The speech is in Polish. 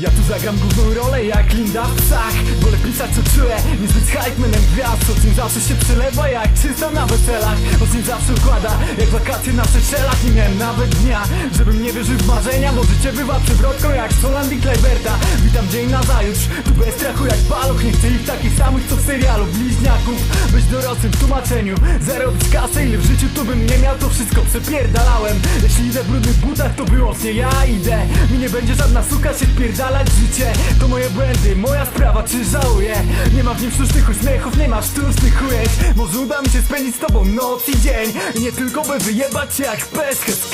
Ja tu zagram główną rolę jak Linda w psach. Wolę pisać co czuję, niż być hypemanem gwiazd. Oceń zawsze się przelewa jak czysto na weselach. Oceń zawsze układa jak wakacje na Seychellach Nie miałem nawet żebym nie wierzył w marzenia Bo życie bywa przewrotką jak Soland i Kleiberta. Witam dzień na zajutrz, tu bez strachu jak paluch Nie chcę ich takich samych co w serialu Bliźniaków, być dorosłym w tłumaczeniu Zarobić kasę, ile w życiu tu bym nie miał To wszystko przepierdalałem. Jeśli idę w brudnych butach to wyłącznie ja idę. Mi nie będzie żadna suka się wpierdalać życie. To moje błędy, moja sprawa, czy żałuję. Nie ma w nim sztucznych uśmiechów, nie ma sztucznych ujęć. Może uda mi się spędzić z tobą noc i dzień I nie tylko by wyjebać się jak peskę z